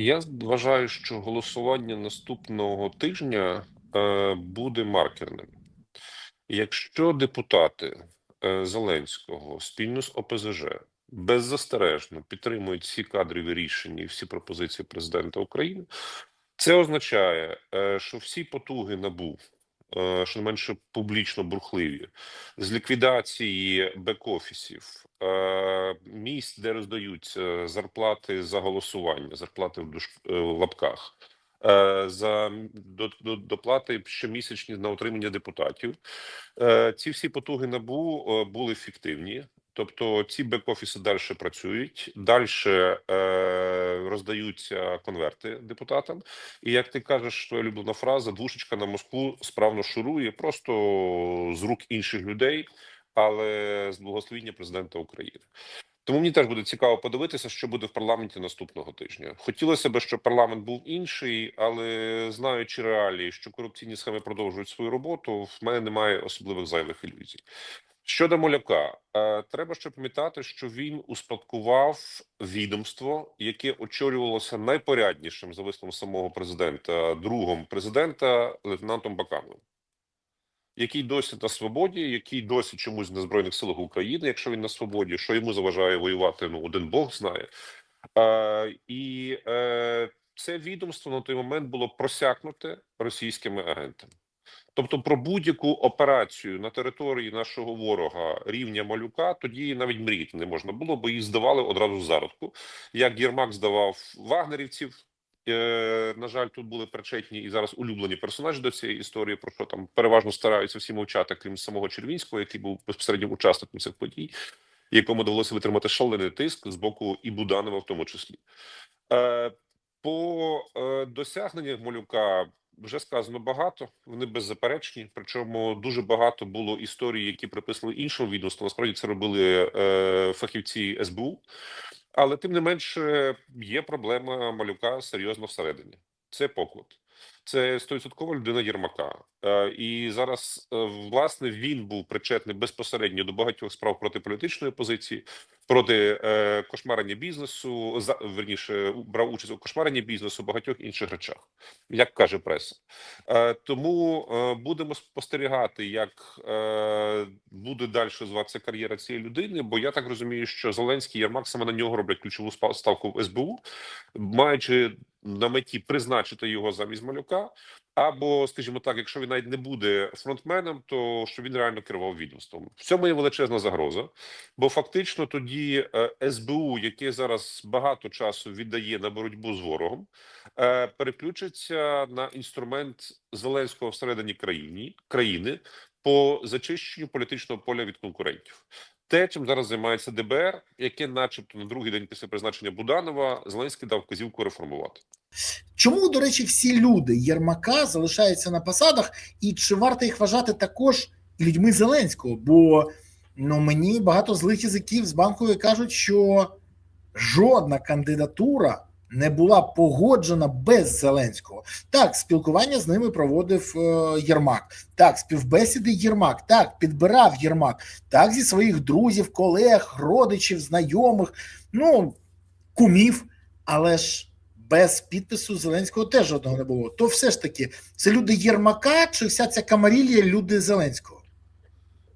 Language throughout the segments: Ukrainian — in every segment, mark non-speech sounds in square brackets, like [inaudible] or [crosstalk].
Я вважаю, що голосування наступного тижня е, буде маркерним. Якщо депутати е, Зеленського спільно з ОПЗЖ беззастережно підтримують всі кадрові рішення і всі пропозиції президента України, це означає, е, що всі потуги набув, що не менше публічно бурхливі, з ліквідації бек-офісів, е, місць, де роздаються зарплати за голосування, зарплати в душ е, в лапках. е, За до- до- доплати щомісячні на отримання депутатів. Е, Ці всі потуги набу е, були фіктивні. Тобто ці бек-офіси далі працюють, далі е, роздаються конверти депутатам. І як ти кажеш, твоя улюблена фраза, двушечка на Москву справно шурує просто з рук інших людей, але з благословіння президента України. Тому мені теж буде цікаво подивитися, що буде в парламенті наступного тижня. Хотілося б, щоб парламент був інший, але знаючи реалії, що корупційні схеми продовжують свою роботу, в мене немає особливих зайвих ілюзій. Щодо Моляка, е, треба ще пам'ятати, що він успадкував відомство, яке очолювалося найпоряднішим за висловом самого президента, другом президента лейтенантом Бакановим який досі на свободі, який досі чомусь на збройних силах України, якщо він на свободі, що йому заважає воювати, ну один Бог знає. Е, і е, це відомство на той момент було просякнуте російськими агентами. Тобто, про будь-яку операцію на території нашого ворога рівня малюка тоді навіть мріяти не можна було, бо їх здавали одразу зародку. Як Єрмак здавав вагнерівців, Е, на жаль, тут були причетні і зараз улюблені персонажі до цієї історії, про що там переважно стараються всі мовчати, крім самого Червінського, який був безпосереднім учасником цих подій, якому довелося витримати шалений тиск з боку і Буданова, в тому числі. Е, По е, досягненнях малюка вже сказано багато. Вони беззаперечні. Причому дуже багато було історій, які приписали іншому відомству. Насправді це робили е, фахівці СБУ. Але тим не менше є проблема малюка серйозно всередині. Це поклад. Це стовідсоткова людина Єрмака. Е, і зараз, е, власне, він був причетний безпосередньо до багатьох справ проти політичної опозиції, проти е, кошмарення бізнесу, верніше брав участь у кошмаренні бізнесу, багатьох інших речах, як каже преса. Тому будемо спостерігати, як буде далі зватися кар'єра цієї людини. Бо я так розумію, що Зеленський Єрмак саме на нього роблять ключову ставку в СБУ, маючи на меті призначити його замість малюка. Або, скажімо так, якщо він навіть не буде фронтменом, то що він реально керував відомством. В цьому є величезна загроза, бо фактично тоді е, СБУ, яке зараз багато часу віддає на боротьбу з ворогом, е, переключиться на інструмент Зеленського всередині країні країни по зачищенню політичного поля від конкурентів. Те, чим зараз займається ДБР, яке, начебто, на другий день після призначення Буданова Зеленський дав вказівку реформувати. Чому, до речі, всі люди Єрмака залишаються на посадах, і чи варто їх вважати також людьми Зеленського? Бо ну мені багато злих язиків з банкової кажуть, що жодна кандидатура не була погоджена без Зеленського. Так, спілкування з ними проводив е, Єрмак. Так, співбесіди Єрмак. Так, підбирав Єрмак. Так, зі своїх друзів, колег, родичів, знайомих, ну кумів, але ж без підпису Зеленського теж жодного не було. То все ж таки, це люди Єрмака чи вся ця камарілія люди Зеленського?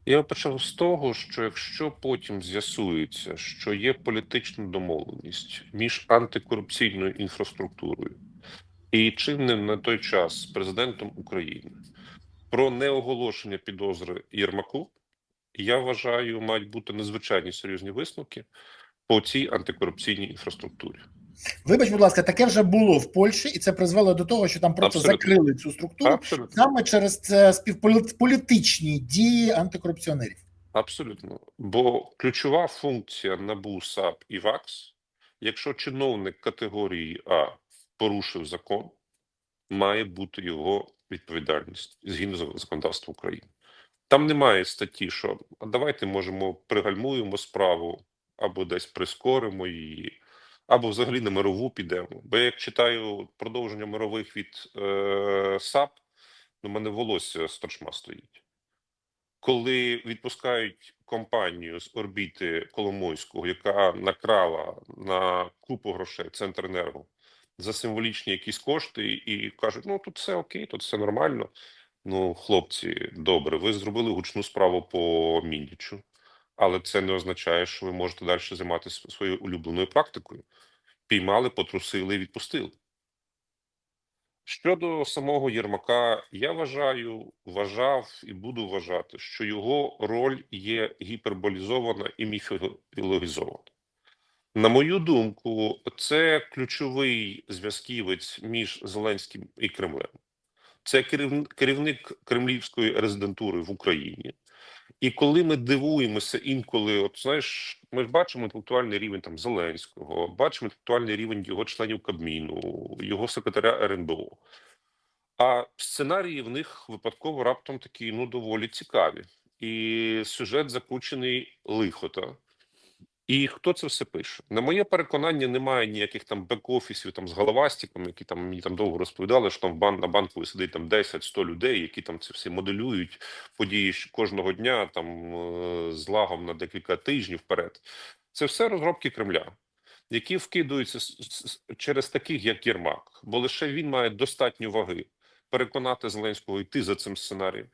Я почав з того, що якщо потім з'ясується, що є політична домовленість між антикорупційною інфраструктурою і чинним на той час президентом України про неоголошення підозри Єрмаку, я вважаю, мають бути надзвичайні серйозні висновки по цій антикорупційній інфраструктурі. Вибач, будь ласка, таке вже було в Польщі, і це призвело до того, що там просто Абсолютно. закрили цю структуру Абсолютно. саме через це співполітичні дії антикорупціонерів. Абсолютно, бо ключова функція НАБУ, САП і ВАКС, якщо чиновник категорії А порушив закон, має бути його відповідальність згідно законодавства України. Там немає статті, що а давайте можемо пригальмуємо справу або десь прискоримо її, або взагалі на мирову підемо. Бо я як читаю продовження мирових від е, САП, у мене волосся торчма стоїть коли відпускають компанію з орбіти Коломойського, яка накрала на купу грошей Центренерго, за символічні якісь кошти і кажуть: ну тут все окей, тут все нормально. Ну, хлопці, добре, ви зробили гучну справу по Міндічу, але це не означає, що ви можете далі займатися своєю улюбленою практикою. Піймали, потрусили і відпустили. Щодо самого Єрмака, я вважаю, вважав і буду вважати, що його роль є гіперболізована і міфологізована. На мою думку, це ключовий зв'язківець між Зеленським і Кремлем. Це керівник, кремлівської резидентури в Україні. І коли ми дивуємося інколи, от знаєш, ми бачимо інтелектуальний рівень там Зеленського, бачимо інтелектуальний рівень його членів Кабміну, його секретаря РНБО. А сценарії в них випадково раптом такі ну доволі цікаві. І сюжет закручений лихота. І хто це все пише? На моє переконання, немає ніяких там бек-офісів там з головастиками, які там мені там довго розповідали, що там в бан на банку сидить там 10-100 людей, які там це все моделюють події кожного дня там е, з лагом на декілька тижнів вперед. Це все розробки Кремля, які с- через таких, як Єрмак, бо лише він має достатньо ваги переконати Зеленського йти за цим сценарієм.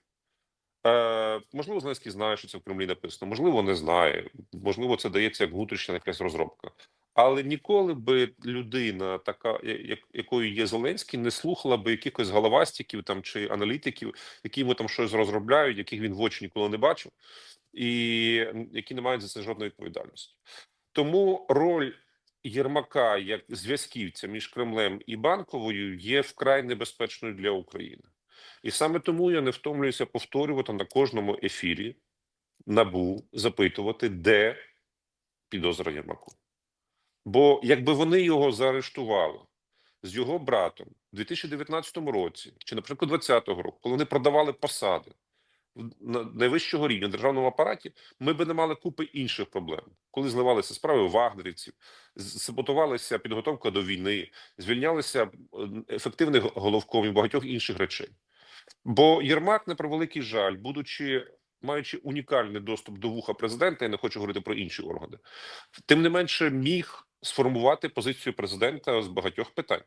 Е, можливо, Зеленський знає, що це в Кремлі написано, можливо, не знає, можливо, це дається як внутрішня якась розробка. Але ніколи би людина, така як якою є Зеленський, не слухала би якихось головастиків там чи аналітиків, які йому там щось розробляють, яких він в очі ніколи не бачив, і які не мають за це жодної відповідальності. Тому роль Єрмака як зв'язківця між Кремлем і банковою є вкрай небезпечною для України. І саме тому я не втомлююся повторювати на кожному ефірі набу запитувати, де підозра Єрмаку. Бо якби вони його заарештували з його братом у 2019 році, чи, наприклад, 2020 року, коли вони продавали посади на найвищого рівня в державному апараті, ми би не мали купи інших проблем, коли зливалися справи вагнерівців, саботувалася підготовка до війни, звільнялися ефективних головкомів, багатьох інших речей. Бо Єрмак, на превеликий жаль, будучи маючи унікальний доступ до вуха президента, я не хочу говорити про інші органи, тим не менше міг сформувати позицію президента з багатьох питань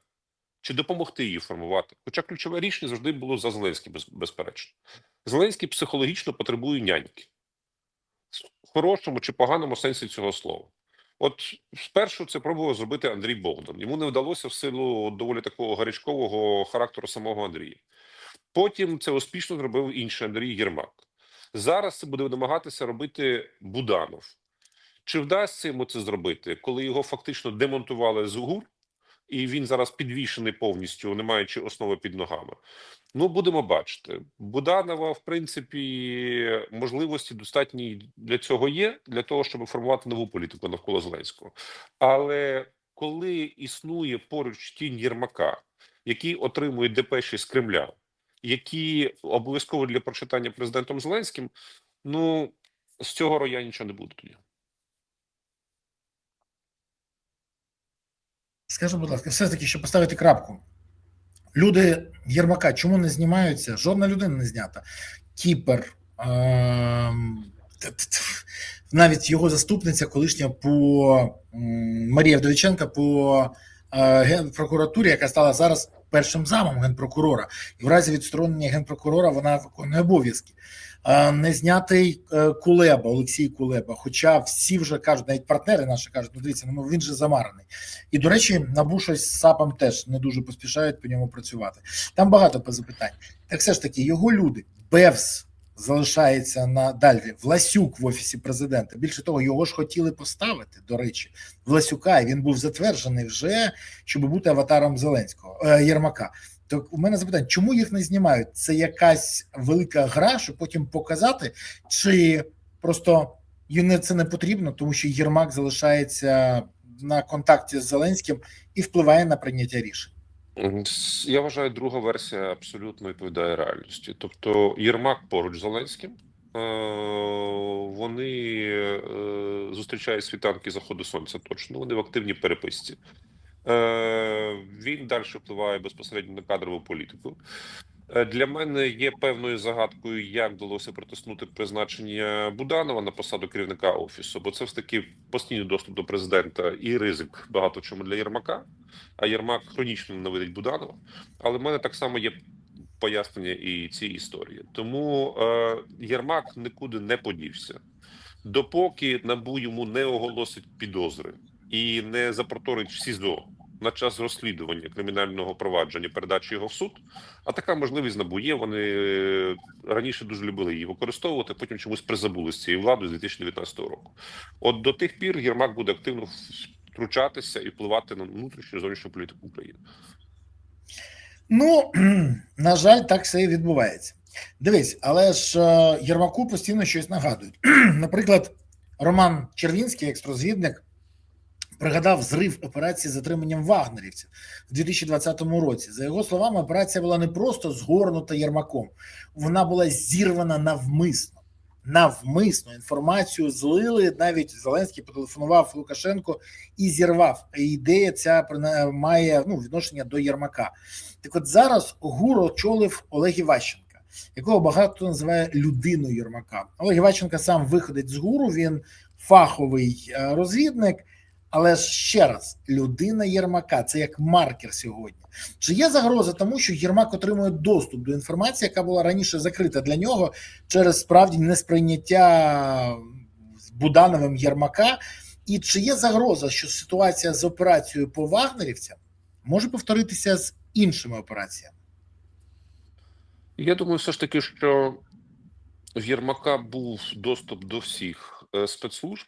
чи допомогти її формувати. Хоча ключове рішення завжди було за Зеленським, безперечно. Зеленський психологічно потребує няньки в хорошому чи поганому сенсі цього слова. От спершу це пробував зробити Андрій Богдан. Йому не вдалося в силу доволі такого гарячкового характеру самого Андрія. Потім це успішно зробив інший Андрій Єрмак. Зараз це буде намагатися робити Буданов. Чи вдасться йому це зробити, коли його фактично демонтували з ГУР, і він зараз підвішений повністю, не маючи основи під ногами? Ну, будемо бачити. Буданова, в принципі, можливості достатні для цього є, для того, щоб формувати нову політику навколо Зеленського. Але коли існує поруч тінь Єрмака, який отримує депеші з Кремля, які обов'язково для прочитання президентом Зеленським, ну з цього роя нічого не буде тоді. Скажи, будь ласка, все-таки, щоб поставити крапку. Люди Єрмака чому не знімаються? Жодна людина не знята. Кіпер, ем, навіть його заступниця, колишня по Марія Вдовиченка по е, генпрокуратурі, яка стала зараз першим замом генпрокурора. І в разі відсторонення генпрокурора вона виконує обов'язки. Не знятий е, Кулеба, Олексій Кулеба. Хоча всі вже кажуть, навіть партнери наші кажуть, ну дивіться, ну він же замарений. І до речі, набу щось з САПом теж не дуже поспішають по ньому працювати. Там багато запитань. Так все ж таки, його люди, Бевс залишається на далі. Власюк в офісі президента. Більше того, його ж хотіли поставити. До речі, Власюка, і він був затверджений вже, щоб бути аватаром Зеленського е, Єрмака. То у мене запитання, чому їх не знімають? Це якась велика гра, щоб потім показати, чи просто їм це не потрібно, тому що Єрмак залишається на контакті з Зеленським і впливає на прийняття рішень. Я вважаю, друга версія абсолютно відповідає реальності. Тобто Єрмак поруч з Зеленським. е, Вони е, зустрічають світанки заходу сонця. Точно вони в активній переписці. Е, Він далі впливає безпосередньо на кадрову політику. Е, Для мене є певною загадкою, як вдалося протиснути призначення Буданова на посаду керівника офісу, бо це все таки постійний доступ до президента і ризик багато чому для Єрмака. А Єрмак хронічно ненавидить Буданова. Але в мене так само є пояснення і цій історії. Тому е, Єрмак нікуди не подівся, допоки набу йому не оголосить підозри і не запроторить в СІЗО на час розслідування кримінального провадження, передачі його в суд. А така можливість набу є. Вони е, раніше дуже любили її використовувати, потім чомусь призабули з цією владою з 2019 року. От до тих пір Єрмак буде активно втручатися і впливати на внутрішню зовнішню політику України. Ну, [clears throat] на жаль, так все і відбувається. Дивись, але ж е, Єрмаку постійно щось нагадують. [clears throat] Наприклад, Роман Червінський, екстрозвідник, пригадав зрив операції з затриманням вагнерівців в 2020 році. За його словами, операція була не просто згорнута Єрмаком, вона була зірвана навмисно. Навмисно інформацію злили. Навіть Зеленський потелефонував Лукашенко і зірвав. Ідея ця має ну, відношення до Єрмака. Так от зараз ГУР очолив Олег Іващенка, якого багато називає людиною Єрмака. Олег Іващенка сам виходить з ГУРу, він фаховий е, розвідник, але ще раз, людина Єрмака це як маркер сьогодні. Чи є загроза тому, що Єрмак отримує доступ до інформації, яка була раніше закрита для нього через справді несприйняття Будановим Єрмака? І чи є загроза, що ситуація з операцією по вагнерівцям може повторитися з іншими операціями? Я думаю, все ж таки, що в Єрмака був доступ до всіх е, спецслужб,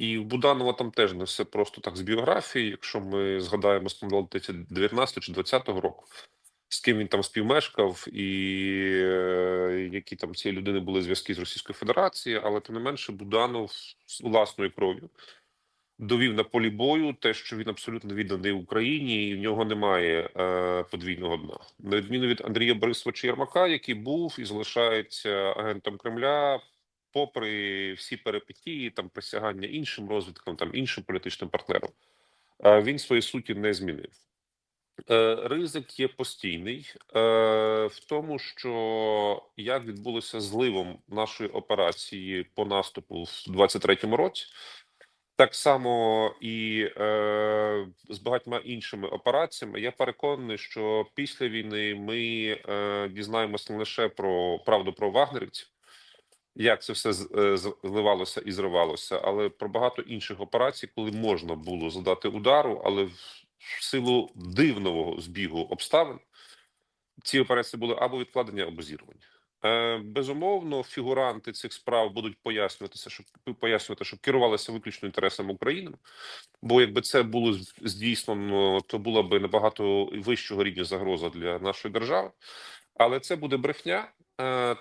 і в Буданова там теж не все просто так з біографії. Якщо ми згадаємо скандал 19 чи 20 року, з ким він там співмешкав, і е, які там цієї людини були зв'язки з Російською Федерацією, але тим не менше, Буданов з власною кров'ю довів на полі бою те, що він абсолютно відданий Україні, і в нього немає е, подвійного дна. На відміну від Андрія Борисовича Єрмака, який був і залишається агентом Кремля, попри всі перипетії, там присягання іншим розвідкам, там іншим політичним партнерам, е, він своєї суті не змінив. Е, Ризик є постійний е, в тому, що як відбулося зливом нашої операції по наступу в 23-му році, так само і з багатьма іншими операціями. Я переконаний, що після війни ми дізнаємося не лише про правду про вагнерівців, як це все е, зливалося і зривалося, але про багато інших операцій, коли можна було задати удару, але в силу дивного збігу обставин ці операції були або відкладені, або зірвані. Е, безумовно, фігуранти цих справ будуть пояснюватися, щоб пояснювати, щоб керувалися виключно інтересами України. Бо якби це було здійснено, то була би набагато вищого рівня загроза для нашої держави. Але це буде брехня,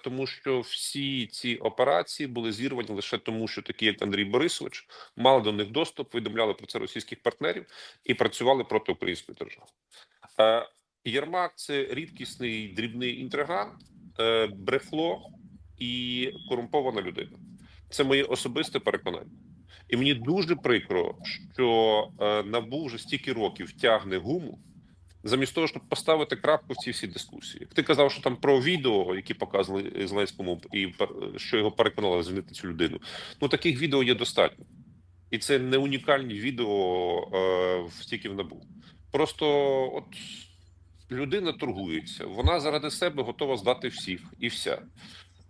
тому що всі ці операції були зірвані лише тому, що такі, як Андрій Борисович, мали до них доступ, повідомляли про це російських партнерів і працювали проти української держави. Е, Єрмак це рідкісний дрібний інтригант, е, брехло і корумпована людина. Це моє особисте переконання. І мені дуже прикро, що е, НАБУ вже стільки років тягне гуму, замість того, щоб поставити крапку в цій всій дискусії. Ти казав, що там про відео, які показували Зеленському, і що його переконало звільнити цю людину. Ну таких відео є достатньо. І це не унікальні відео е, тільки в НАБУ. Просто от людина торгується, вона заради себе готова здати всіх і вся.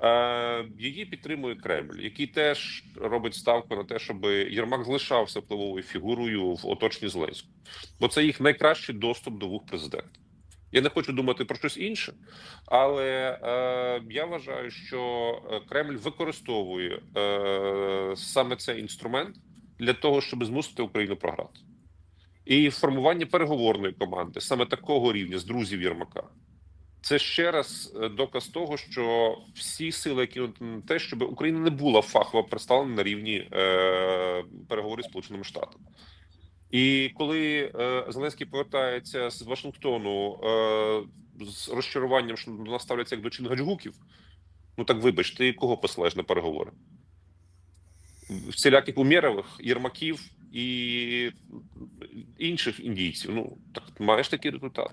Е, її підтримує Кремль, який теж робить ставку на те, щоб Єрмак залишався впливовою фігурою в оточенні Зеленського, бо це їх найкращий доступ до вух президента. Я не хочу думати про щось інше, але е, я вважаю, що Кремль використовує е, саме цей інструмент для того, щоб змусити Україну програти. І формування переговорної команди саме такого рівня з друзів Єрмака. Це ще раз е, доказ того, що всі сили, які на те, щоб Україна не була фахово представлена на рівні е, переговорів Сполученими Штатами. І коли е, Зеленський повертається з Вашингтону е, з розчаруванням, що до нас ставляться як до Чингачгуків, ну так вибач, ти кого посилаєш на переговори? Всіляких Умєрових, Єрмаків і інших індійців. Ну так маєш такий результат.